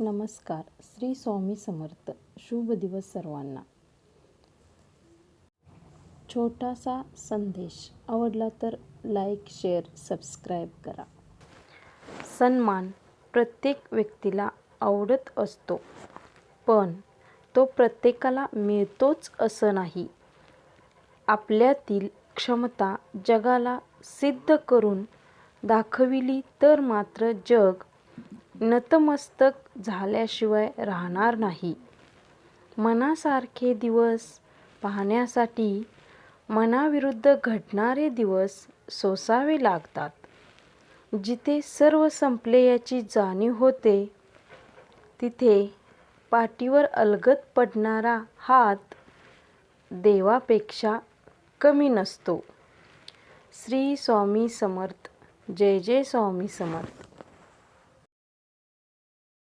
नमस्कार. श्री स्वामी समर्थ. शुभ दिवस सर्वांना. छोटासा संदेश. आवडला तर लाईक शेअर सबस्क्राईब करा. सन्मान प्रत्येक व्यक्तीला आवडत असतो. पण तो प्रत्येकाला मिळतोच असं नाही. आपल्यातील क्षमता जगाला सिद्ध करून दाखविली तर मात्र जग नतमस्तक झाल्याशिवाय राहणार नाही. मनासारखे दिवस पाहण्यासाठी मनाविरुद्ध घडणारे दिवस सोसावे लागतात. जिथे सर्व संपले याची जाणीव होते तिथे पाठीवर अलगत पडणारा हात देवापेक्षा कमी नसतो. श्री स्वामी समर्थ. जय जय स्वामी समर्थ.